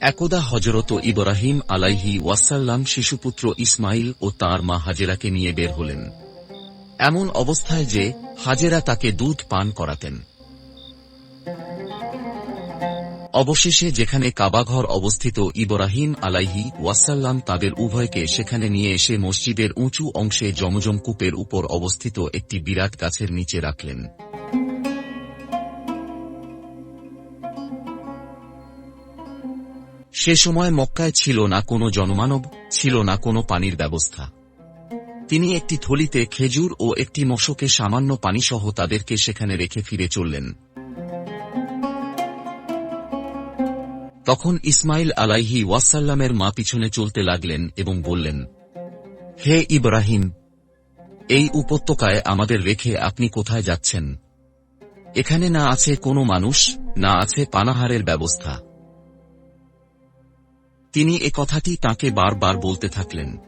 একদা হজরত ইব্রাহিম আলাইহি ওয়াসাল্লাম শিশুপুত্র ইসমাইল ও তার মা হাজেরাকে নিয়ে বের হলেন। এমন অবস্থায় যে হাজেরা তাকে দুধ পান করাতেন। অবশেষে যেখানে কাবাঘর অবস্থিত ইব্রাহিম আলাইহি ওয়াসাল্লাম তাদের উভয়কে সেখানে নিয়ে এসে মসজিদের উঁচু অংশে জমজম কূপের উপর অবস্থিত একটি বিরাট গাছের নিচে রাখলেন। সে সময় মক্কায় ছিল না কোনো জনমানব, ছিল না কোনো পানির ব্যবস্থা। তিনি একটি থলিতে খেজুর ও একটি মশকে সামান্য পানিসহ তাদেরকে সেখানে রেখে ফিরে চললেন। তখন ইসমাইল আলাইহি ওয়াসাল্লামের মা পিছনে চলতে লাগলেন এবং বললেন, হে ইব্রাহিম, এই উপত্যকায় আমাদের রেখে আপনি কোথায় যাচ্ছেন? এখানে না আছে কোনো মানুষ, না আছে পানাহারের ব্যবস্থা। তিনি এ কথাটি তাঁকে বারবার বলতে থাকলেন।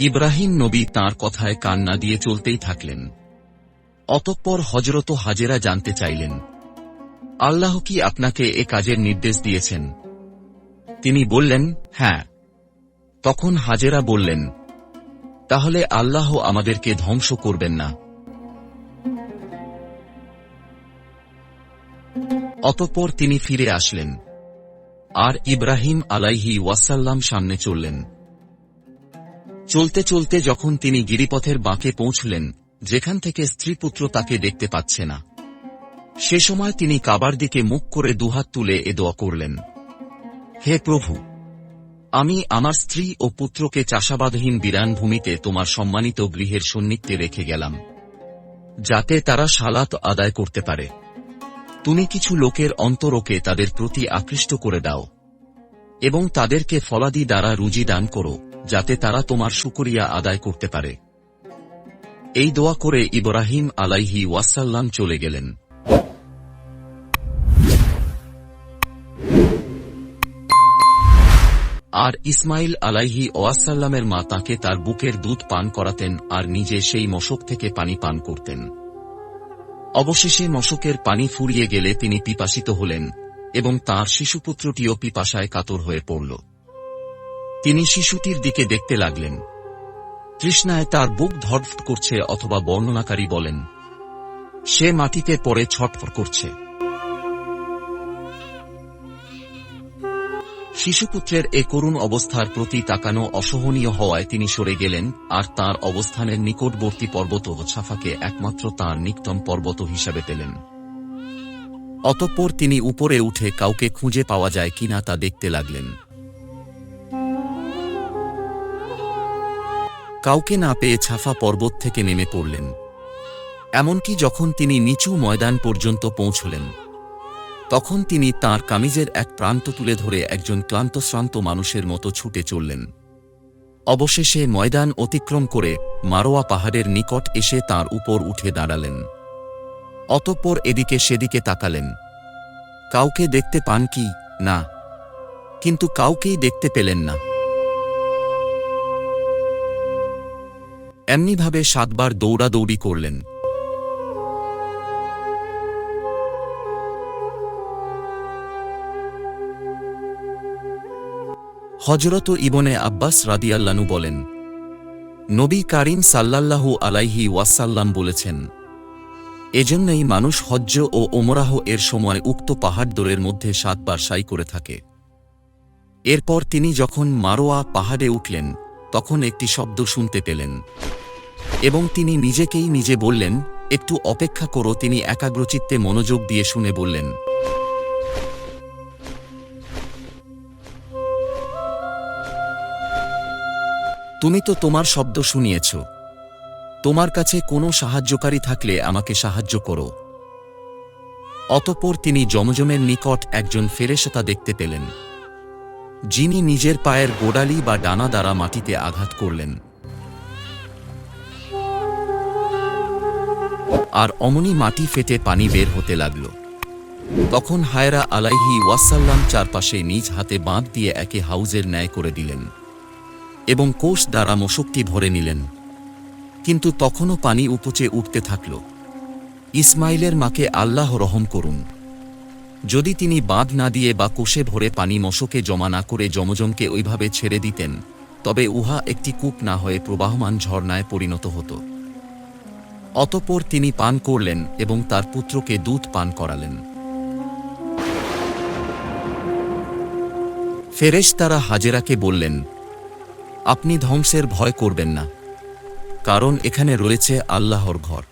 ইব্রাহিম নবী তার কথায় কান্না দিয়ে চলতেই থাকলেন। অতঃপর হজরত হাজেরা জানতে চাইলেন, আল্লাহ কি আপনাকে এ কাজের নির্দেশ দিয়েছেন? তিনি বললেন হ্যাঁ। তখন হাজেরা বললেন, তাহলে আল্লাহ আমাদেরকে ধ্বংস করবেন না। অতঃপর তিনি ফিরে আসলেন। আর ইব্রাহিম আলাইহি ওয়াসাল্লাম সামনে চললেন। চলতে চলতে যখন তিনি গিরিপথের বাঁকে পৌঁছলেন, যেখান থেকে স্ত্রীপুত্র তাকে দেখতে পাচ্ছে না। সে সময় তিনি কাবার দিকে মুখ করে দুহাত তুলে এ দোয়া করলেন, হে প্রভু, আমি আমার স্ত্রী ও পুত্রকে চাষাবাদহীন বিরান ভূমিতে তোমার সম্মানিত গৃহের সন্নিধ্যে রেখে গেলাম, যাতে তারা সালাত আদায় করতে পারে। তুমি কিছু লোকের অন্তরকে তাদের প্রতি আকৃষ্ট করে দাও, এবং তাদেরকে ফলাদি দ্বারা রুজি দান করো, যাতে তারা তোমার শুকরিয়া আদায় করতে পারে। এই দোয়া করে ইব্রাহিম আলাইহি ওয়াসাল্লাম চলে গেলেন। আর ইসমাইল আলাইহি ওয়াসাল্লামের মা তাকে তার বুকের দুধ পান করাতেন আর নিজে সেই মশক থেকে পানি পান করতেন। অবশেষে মশকের পানি ফুরিয়ে গেলে তিনি পিপাসিত হলেন এবং তার শিশুপুত্রটিও পিপাসায় কাতর হয়ে পড়ল। তিনি শিশুটির দিকে দেখতে লাগলেন। তৃষ্ণায় তার বুক ধরফট করছে অথবা বর্ণনাকারী বলেন, সে মাটিতে পরে ছটফট করছে। শিশুপুত্রের এ করুণ অবস্থার প্রতি তাকানো অসহনীয় হওয়ায় তিনি সরে গেলেন, আর তার অবস্থানের নিকটবর্তী পর্বত ছাফাকে একমাত্র তাঁর নিকটম পর্বত হিসাবে পেলেন। অতঃপর তিনি উপরে উঠে কাউকে খুঁজে পাওয়া যায় কিনা তা দেখতে লাগলেন। কাউকে না পেয়ে ছাফা পর্বত থেকে নেমে পড়লেন। এমনকি যখন তিনি নিচু ময়দান পর্যন্ত পৌঁছলেন তখন তিনি তার কামিজের এক প্রান্ত তুলে ধরে একজন ক্লান্তশ্রান্ত মানুষের মতো ছুটে চললেন। অবশেষে ময়দান অতিক্রম করে মারোয়া পাহাড়ের নিকট এসে তার উপর উঠে দাঁড়ালেন। অতঃপর এদিকে সেদিকে তাকালেন। কাউকে দেখতে পান কি? না। কিন্তু কাউকেই দেখতে পেলেন না। এমনিভাবে সাতবার দৌড়াদৌড়ি করলেন। হজরত ইবনে আব্বাস রাদিয়াল্লানু বলেন, নবী কারিম সাল্লাল্লাহু আলাইহি ওয়াসাল্লাম বলেছেন, এজন্যই মানুষ হজ্জ ও ওমরাহ এর সময় উক্ত পাহাড়দোরের মধ্যে সাতবার সাই করে থাকে। এরপর তিনি যখন মারোয়া পাহাড়ে উঠলেন, তখন একটি শব্দ শুনতে পেলেন এবং তিনি নিজেকেই নিজে বললেন, একটু অপেক্ষা করো, তিনি একাগ্রচিত্তে মনোযোগ দিয়ে শুনে বললেন তুমি তো তোমার শব্দ শুনিয়েছ। তোমার কাছে কোনো সাহায্যকারী থাকলে আমাকে সাহায্য করো। অতঃপর তিনি জমজমের নিকট একজন ফেরেশতা দেখতে পেলেন। যিনি নিজের পায়ের গোড়ালি বা ডানা দ্বারা মাটিতে আঘাত করলেন। আর অমনি মাটি ফেটে পানি বের হতে লাগল। তখন হায়রা আলাইহি ওয়াসাল্লাম চারপাশে নিজ হাতে বাঁধ দিয়ে একে হাউজের ন্যায় করে দিলেন। এবং কোষ দ্বারা মশকটি ভরে নিলেন। কিন্তু তখনও পানি উপচে উঠতে থাকল। ইসমাইলের মাকে আল্লাহ রহম করুন। যদি তিনি বাঁধ না দিয়ে বা কোষে ভরে পানি মশকে জমা না করে যমজমকে ওইভাবে ছেড়ে দিতেন, তবে উহা একটি কূপ না হয়ে প্রবাহমান ঝর্ণায় পরিণত হতো। অতপর তিনি পান করলেন এবং তার পুত্রকে দুধ পান করালেন। ফেরেশ তারা হাজেরাকে বললেন আপনি ধ্বংসের ভয় করবেন না, কারণ এখানে রয়েছে আল্লাহর ঘর।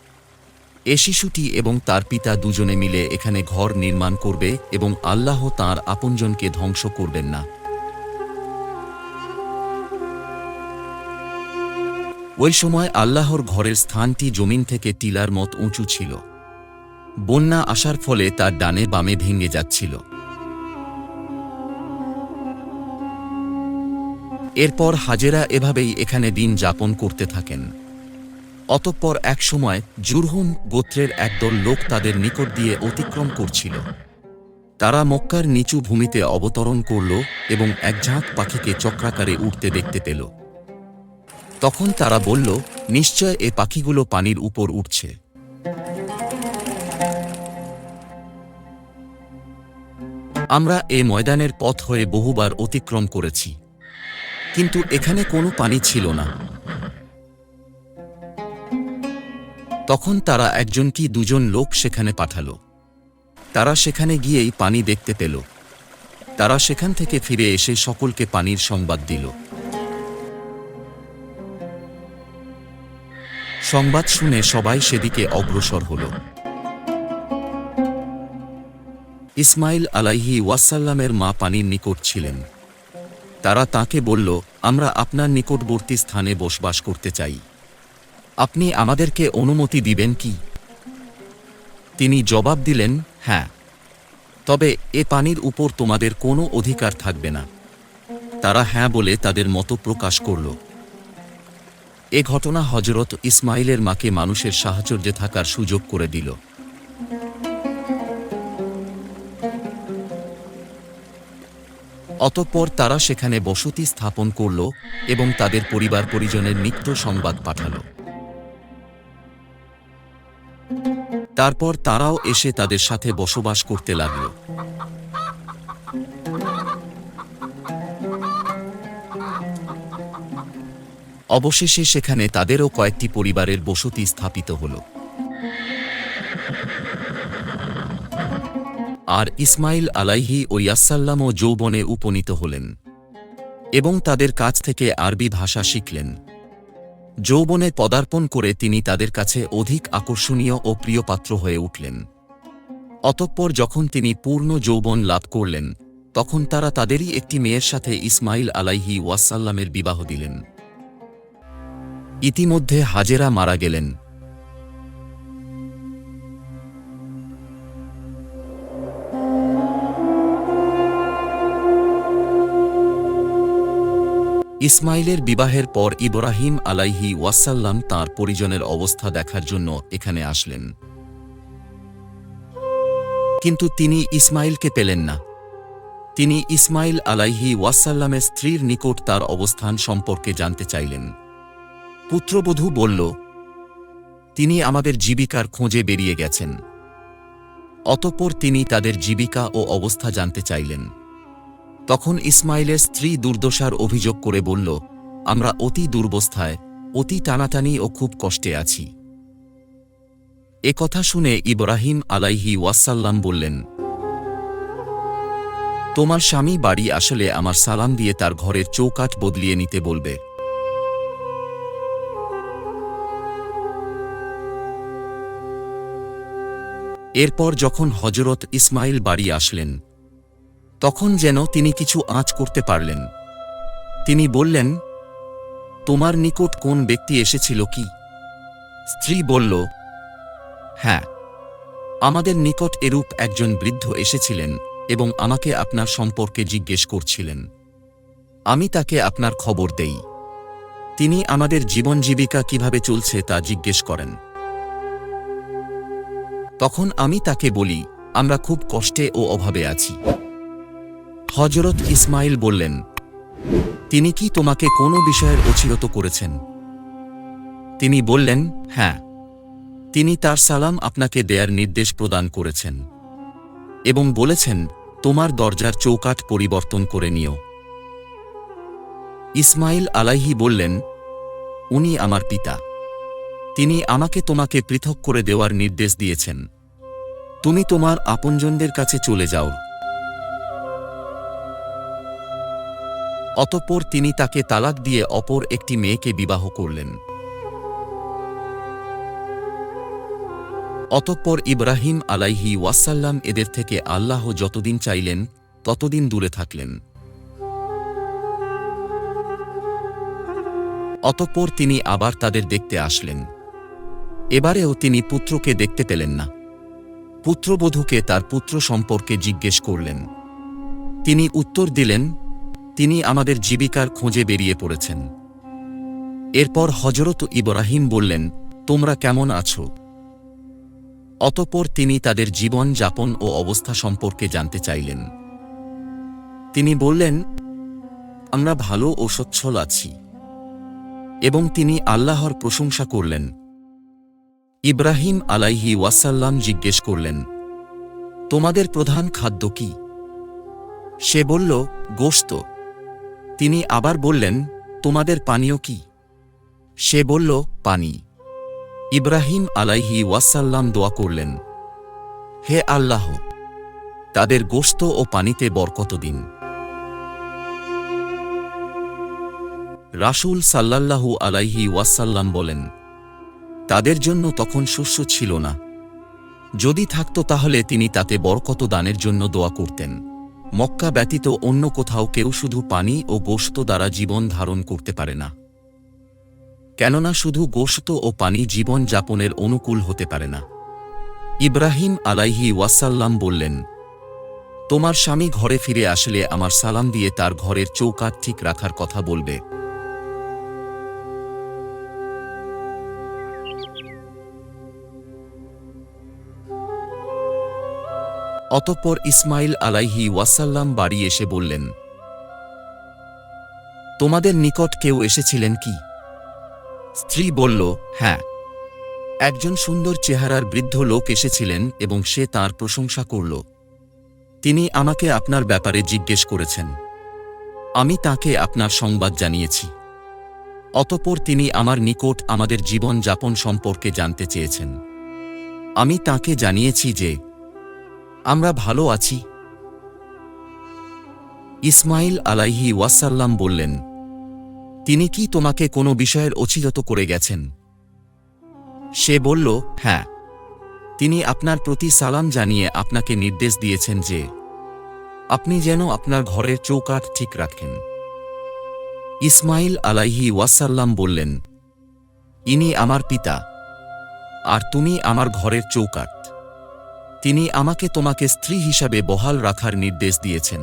এ শিশুটি এবং তার পিতা দুজনে মিলে এখানে ঘর নির্মাণ করবে এবং আল্লাহ তাঁর আপনজনকে ধ্বংস করবেন না। ওই সময় আল্লাহর ঘরের স্থানটি জমিন থেকে টিলার মত উঁচু ছিল। বন্যা আসার ফলে তার ডানে বামে ভেঙে যাচ্ছিল। এরপর হাজেরা এভাবেই এখানে দিন যাপন করতে থাকেন। অতঃপর এক সময় জুরহুম গোত্রের একদল লোক তাদের নিকট দিয়ে অতিক্রম করছিল। তারা মক্কার নিচু ভূমিতে অবতরণ করল এবং এক ঝাঁক পাখিকে চক্রাকারে উঠতে দেখতে পেল। তখন তারা বলল, নিশ্চয় এ পাখিগুলো পানির উপর উঠছে। আমরা এ ময়দানের পথ হয়ে বহুবার অতিক্রম করেছি। কিন্তু এখানে কোনো পানি ছিল না। তখন তারা একজন কি দুজন লোক সেখানে পাঠালো। তারা সেখানে গিয়েই পানি দেখতে পেল। তারা সেখান থেকে ফিরে এসে সকলকে পানির সংবাদ দিল। সংবাদ শুনে সবাই সেদিকে অগ্রসর হল। ইসমাইল আলাইহি ওয়াসাল্লামের মা পানির নিকট ছিলেন। তারা তাকে বলল, আমরা আপনার নিকটবর্তী স্থানে বসবাস করতে চাই। আপনি আমাদেরকে অনুমতি দিবেন কি? তিনি জবাব দিলেন হ্যাঁ। তবে এ পানির উপর তোমাদের কোনো অধিকার থাকবে না। তারা হ্যাঁ বলে তাদের মতো প্রকাশ করল। এ ঘটনা হজরত ইসমাইলের মাকে মানুষের সাহচর্যে থাকার সুযোগ করে দিল। অতঃপর তারা সেখানে বসতি স্থাপন করল এবং তাদের পরিবার পরিজনের নিত্য সংবাদ পাঠাল। তারপর তারাও এসে তাদের সাথে বসবাস করতে লাগল। অবশেষে সেখানে তাদেরও কয়েকটি পরিবারের বসতি স্থাপিত হল। আর ইসমাইল আলাইহি ও ইয়াসাল্লামও যৌবনে উপনীত হলেন এবং তাদের কাছ থেকে আরবি ভাষা শিখলেন। যৌবনে পদার্পণ করে তিনি তাদের কাছে অধিক আকর্ষণীয় ও প্রিয়পাত্র হয়ে উঠলেন। অতঃপর যখন তিনি পূর্ণ যৌবন লাভ করলেন, তখন তারা তাদেরই একটি মেয়ের সাথে ইসমাইল আলাইহি ওয়াসাল্লামের বিবাহ দিলেন। ইতিমধ্যে হাজেরা মারা গেলেন। ইসমাইলের বিবাহের পর ইব্রাহিম আলাইহি ওয়াসাল্লাম তাঁর পরিজনের অবস্থা দেখার জন্য এখানে আসলেন। কিন্তু তিনি ইসমাইলকে পেলেন না। তিনি ইসমাইল আলাইহি ওয়াসাল্লামের স্ত্রীর নিকট তার অবস্থান সম্পর্কে জানতে চাইলেন। পুত্রবধূ বলল, তিনি আমাদের জীবিকার খোঁজে বেরিয়ে গেছেন। অতঃপর তিনি তাদের জীবিকা ও অবস্থা জানতে চাইলেন। তখন ইসমাইলের স্ত্রী দুর্দশার অভিযোগ করে বলল, আমরা অতি দুর্বস্থায়, অতি টানাটানি ও খুব কষ্টে আছি। এ কথা শুনে ইব্রাহিম আলাইহি ওয়াসাল্লাম বললেন, তোমার স্বামী বাড়ি আসলে আমার সালাম দিয়ে তার ঘরের চৌকাঠ বদলিয়ে নিতে বলবে। এরপর যখন হজরত ইসমাইল বাড়ি আসলেন তখন যেন তিনি কিছু আঁচ করতে পারলেন। তিনি বললেন, তোমার নিকট কোন ব্যক্তি এসেছিল কি? স্ত্রী বলল হ্যাঁ আমাদের নিকট এরূপ একজন বৃদ্ধ এসেছিলেন এবং আমাকে আপনার সম্পর্কে জিজ্ঞেস করছিলেন। আমি তাকে আপনার খবর দেই। তিনি আমাদের জীবন জীবিকা কীভাবে চলছে তা জিজ্ঞেস করেন। তখন আমি তাকে বলি, আমরা খুব কষ্টে ও অভাবে আছি। হজরত ইসমাইল বললেন, তিনি কি তোমাকে কোনো বিষয়ের অচিরত করেছেন? তিনি বললেন হ্যাঁ তিনি তার সালাম আপনাকে দেয়ার নির্দেশ প্রদান করেছেন এবং বলেছেন, তোমার দরজার চৌকাঠ পরিবর্তন করে নিও। ইসমাইল আলাইহি বললেন, উনি আমার পিতা। তিনি আমাকে তোমাকে পৃথক করে দেওয়ার নির্দেশ দিয়েছেন। তুমি তোমার আপনজনদের কাছে চলে যাও। অতঃপর তিনি তাকে তালাক দিয়ে অপর একটি মেয়েকে বিবাহ করলেন। অতঃপর ইব্রাহিম আলাইহি ওয়াসাল্লাম এদের থেকে আল্লাহ যতদিন চাইলেন, ততদিন দূরে থাকলেন। অতঃপর তিনি আবার তাদের দেখতে আসলেন। এবারেও তিনি পুত্রকে দেখতে পেলেন না। পুত্রবধূকে তার পুত্র সম্পর্কে জিজ্ঞেস করলেন। তিনি উত্তর দিলেন তিনি আমাদের জীবিকার খোঁজে বেরিয়ে পড়েছেন। এরপর হজরত ইব্রাহিম বললেন, তোমরা কেমন আছো? অতপর তিনি তাদের জীবন যাপন ও অবস্থা সম্পর্কে জানতে চাইলেন। তিনি বললেন, আমরা ভালো ও সচ্ছল আছি। এবং তিনি আল্লাহর প্রশংসা করলেন। ইব্রাহিম আলাইহি ওয়াসাল্লাম জিজ্ঞেস করলেন, তোমাদের প্রধান খাদ্য কি? সে বলল, গোশত। তিনি আবার বললেন, তোমাদের পানীয় কি? সে বলল, পানি। ইব্রাহিম আলাইহি ওয়াসাল্লাম দোয়া করলেন, হে আল্লাহ, তাদের গোস্ত ও পানিতে বরকত দিন। রাসূল সাল্লাল্লাহু আলাইহি ওয়াসাল্লাম বলেন, তাদের জন্য তখন শস্য ছিল না। যদি থাকত তাহলে তিনি তাতে বরকত দানের জন্য দোয়া করতেন। মক্কা ব্যতীত অন্য কোথাও কেউ শুধু পানি ও গোস্ত দ্বারা জীবন ধারণ করতে পারে না। কেননা শুধু গোস্ত ও পানি জীবন যাপনের অনুকূল হতে পারে না। ইব্রাহিম আলাইহি ওয়াসাল্লাম বললেন, তোমার স্বামী ঘরে ফিরে আসলে আমার সালাম দিয়ে তার ঘরের চৌকাঠ ঠিক রাখার কথা বলবে। অতঃপর ইসমাইল আলাইহি ওয়াসাল্লাম বাড়ি এসে বললেন, তোমাদের নিকট কেউ এসেছিলেন কি? স্ত্রী বলল হ্যাঁ একজন সুন্দর চেহারার বৃদ্ধ লোক এসেছিলেন এবং সে তার প্রশংসা করল। তিনি আমাকে আপনার ব্যাপারে জিজ্ঞেস করেছেন। আমি তাকে আপনার সংবাদ জানিয়েছি। অতপর তিনি আমার নিকট আমাদের জীবন যাপন সম্পর্কে জানতে চেয়েছেন। আমি তাকে জানিয়েছি যে আমরা ভালো আছি। ইসমাইল আলাইহি ওয়াসাল্লাম বললেন, তিনি কি তোমাকে কোনো বিষয়ের অচিলত করে গেছেন? সে বলল হ্যাঁ তিনি আপনার প্রতি সালাম জানিয়ে আপনাকে নির্দেশ দিয়েছেন যে, আপনি যেন আপনার ঘরের চৌকাঠ ঠিক রাখেন। ইসমাইল আলাইহি ওয়াসাল্লাম বললেন, ইনি আমার পিতা, আর তুমি আমার ঘরের চৌকাঠ। তিনি আমাকে তোমাকে স্ত্রী হিসাবে বহাল রাখার নির্দেশ দিয়েছেন।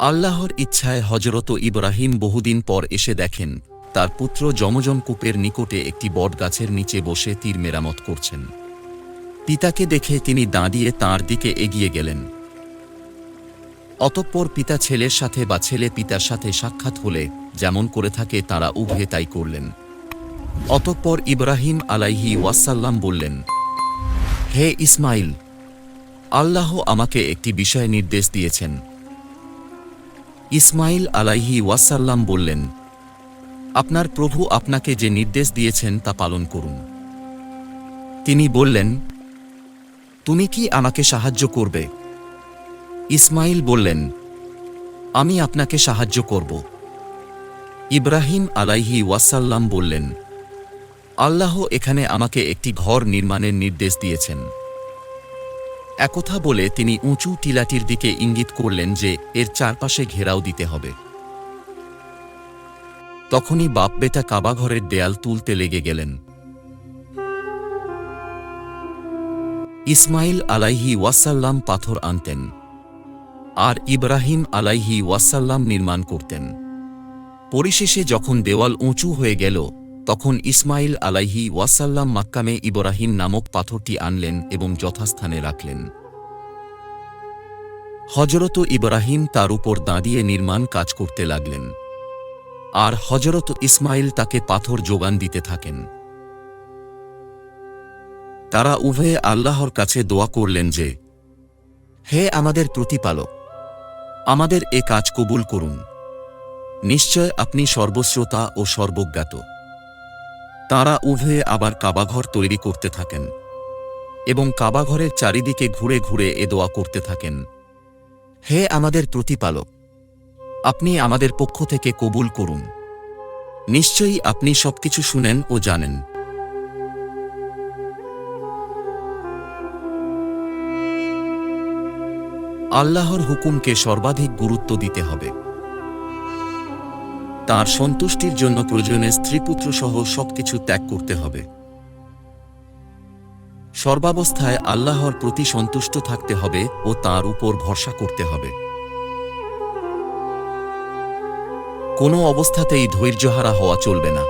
আল্লাহর ইচ্ছায় হজরত ইব্রাহিম বহুদিন পর এসে দেখেন, তার পুত্র যমজন কূপের নিকটে একটি বটগাছের নিচে বসে তীর মেরামত করছেন। পিতাকে দেখে তিনি দাঁড়িয়ে তাঁর দিকে এগিয়ে গেলেন। অতঃপর পিতা ছেলের সাথে বা ছেলে পিতার সাথে সাক্ষাৎ হলে যেমন করে থাকে তারা উভয়ে তাই করলেন। অতঃপর ইব্রাহিম আলাইহি ওয়াসাল্লাম বললেন, হে ইসমাইল, আল্লাহ আমাকে একটি বিষয় নির্দেশ দিয়েছেন। ইসমাইল আলাইহি ওয়াসাল্লাম বললেন, আপনার প্রভু আপনাকে যে নির্দেশ দিয়েছেন তা পালন করুন। তিনি বললেন, তুমি কি আমাকে সাহায্য করবে? ইসমাইল বললেন, আমি আপনাকে সাহায্য করব। ইব্রাহিম আলাইহি ওয়াসাল্লাম বললেন, আল্লাহ এখানে আমাকে একটি ঘর নির্মাণের নির্দেশ দিয়েছেন। একথা বলে তিনি উঁচু টিলাটির দিকে ইঙ্গিত করলেন যে এর চারপাশে ঘেরাও দিতে হবে। তখনই বাপ বেটা কাবাঘরের দেয়াল তুলতে লেগে গেলেন। ইসমাইল আলাইহি ওয়াসাল্লাম পাথর আনতেন আর ইব্রাহিম আলাইহি ওয়াসাল্লাম নির্মাণ করতেন। পরিশেষে যখন দেওয়াল উঁচু হয়ে গেল, তখন ইসমাইল আলাইহি ওয়াসাল্লাম মাক্কামে ইব্রাহিম নামক পাথরটি আনলেন এবং যথাস্থানে রাখলেন। হজরত ইব্রাহিম তার উপর দাঁড়িয়ে নির্মাণ কাজ করতে লাগলেন। আর হজরত ইসমাইল তাকে পাথর যোগান দিতে থাকেন। তারা উভয়ে আল্লাহর কাছে দোয়া করলেন যে, হে আমাদের প্রতিপালক, আমাদের এ কাজ কবুল করুন। নিশ্চয় আপনি সর্বশ্রোতা ও সর্বজ্ঞাত। তারা উভয়ে আবার কাবাঘর তৈরি করতে থাকেন এবং কাবাঘরের চারিদিকে ঘুরে ঘুরে এ দোয়া করতে থাকেন। হে আমাদের প্রতিপালক, আপনি আমাদের পক্ষ থেকে কবুল করুন। নিশ্চয়ই আপনি সবকিছু শুনেন ও জানেন। আল্লাহর হুকুমকে সর্বাধিক গুরুত্ব দিতে হবে। তার সন্তুষ্টির জন্য প্রয়োজনে স্ত্রীপুত্র সহ সবকিছু ত্যাগ করতে হবে। সর্বাবস্থায় আল্লাহর প্রতি সন্তুষ্ট থাকতে হবে ও তার উপর ভরসা করতে হবে। কোনো অবস্থাতেই ধৈর্যহারা হওয়া চলবে না।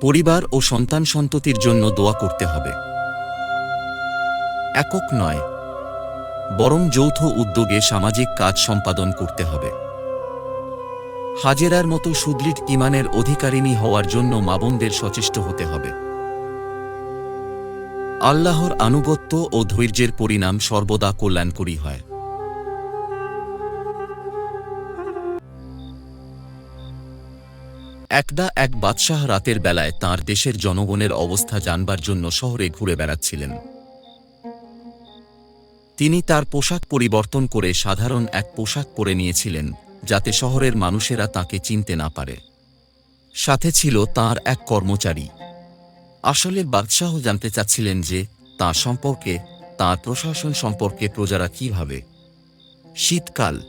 পরিবার ও সন্তান সন্ততির জন্য দোয়া করতে হবে। একক নয়, বরং যৌথ উদ্যোগে সামাজিক কাজ সম্পাদন করতে হবে। হাজেরার মতো সুদৃঢ় ইমানের অধিকারিণী হওয়ার জন্য মাবনদের সচেষ্ট হতে হবে। আল্লাহর আনুগত্য ও ধৈর্যের পরিণাম সর্বদা কল্যাণকরী হয়। একদা এক বাদশাহ রাতের বেলায় তার দেশের জনগণের অবস্থা জানবার জন্য শহরে ঘুরে বেড়াচ্ছিলেন। তিনি তার পোশাক পরিবর্তন করে সাধারণ এক পোশাক পরে নিয়েছিলেন। যাতে শহরের মানুষেরা তাকে চিনতে না পারে। সাথে ছিল তার এক কর্মচারী। আসলে বাদশাহ জানতে চাচ্ছিলেন যে তার সম্পর্কে, তার প্রশাসন সম্পর্কে প্রজারা কীভাবে। শীতকাল।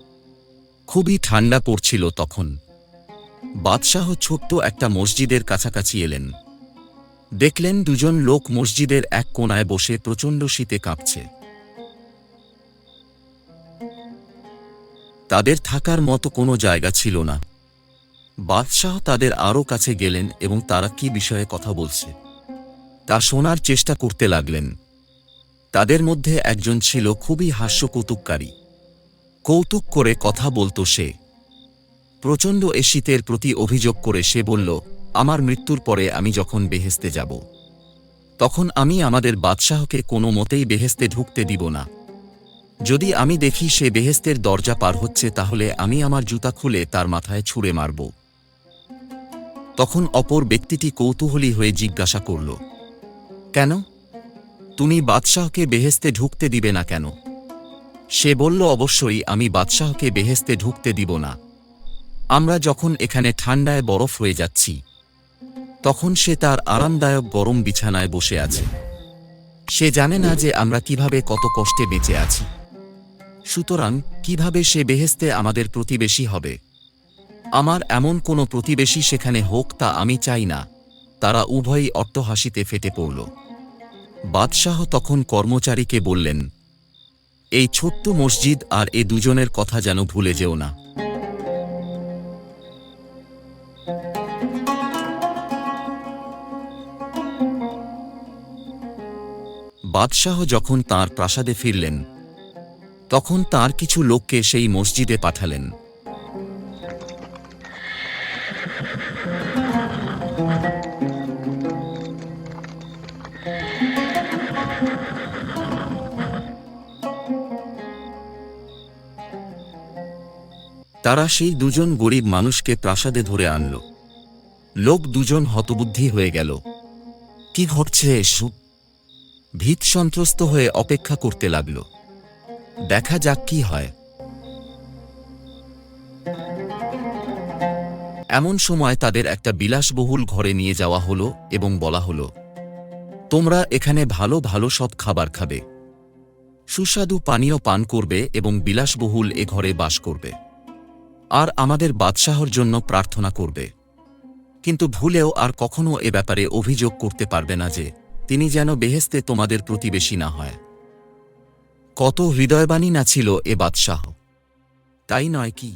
খুবই ঠান্ডা পড়ছিল তখন। বাদশাহ ছোট্ট একটা মসজিদের কাছাকাছি এলেন। দেখলেন দুজন লোক মসজিদের এক কোনায় বসে প্রচণ্ড শীতে কাঁপছে। তাদের থাকার মতো কোনো জায়গা ছিল না। বাদশাহ তাদের আরও কাছে গেলেন এবং তারা কি বিষয়ে কথা বলছে, তা শোনার চেষ্টা করতে লাগলেন। তাদের মধ্যে একজন ছিল খুবই হাস্যকৌতুককারী। কৌতুক করে কথা বলতো সে। প্রচণ্ড এ শীতের প্রতি অভিযোগ করে সে বলল, আমার মৃত্যুর পরে আমি যখন বেহেস্তে যাব, তখন আমি আমাদের বাদশাহকে কোনো মতেই বেহেস্তে ঢুকতে দিব না। যদি আমি দেখি সে বেহেস্তের দরজা পার হচ্ছে, তাহলে আমি আমার জুতা খুলে তার মাথায় ছুঁড়ে মারব। তখন অপর ব্যক্তিটি কৌতূহলী হয়ে জিজ্ঞাসা করল, কেন? তুমি বাদশাহকে বেহেস্তে ঢুকতে দিবে না কেন? সে বলল, অবশ্যই আমি বাদশাহকে বেহেস্তে ঢুকতে দিব না। আমরা যখন এখানে ঠান্ডায় বরফ হয়ে যাচ্ছি, তখন সে তার আরামদায়ক গরম বিছানায় বসে আছে। সে জানে না যে আমরা কীভাবে কত কষ্টে বেঁচে আছি। সুতরাং কীভাবে সে বেহেস্তে আমাদের প্রতিবেশী হবে? আমার এমন কোনো প্রতিবেশী সেখানে হোক তা আমি চাই না। তারা উভয়ই অট্টহাসিতে ফেটে পড়ল। বাদশাহ তখন কর্মচারীকে বললেন, এই ছোট্ট মসজিদ আর এ দুজনের কথা যেন ভুলে যেও না। বাদশাহ যখন তার প্রাসাদে ফিরলেন তখন তার কিছু লোককে সেই মসজিদে পাঠালেন। তারা সেই দুজন গরিব মানুষকে প্রাসাদে ধরে আনল। লোক দুজন হতবুদ্ধি হয়ে গেল। কি ঘটছে, এসব? ভীত সন্ত্রস্ত হয়ে অপেক্ষা করতে লাগল। দেখা যাক কি হয়। এমন সময় তাদের একটা বিলাসবহুল ঘরে নিয়ে যাওয়া হলো এবং বলা হলো, তোমরা এখানে ভালো ভালো সব খাবার খাবে। সুস্বাদু পানীয় পান করবে এবং বিলাসবহুল এ ঘরে বাস করবে। আর আমাদের বাদশাহর জন্য প্রার্থনা করবে। কিন্তু ভুলেও আর কখনো এ ব্যাপারে অভিযোগ করতে পারবে না যে, তিনি যেন বেহেস্তে তোমাদের প্রতিবেশী না হয়। কত হৃদয়বাণী না ছিল এ বাদশাহ। তাই নয় কি?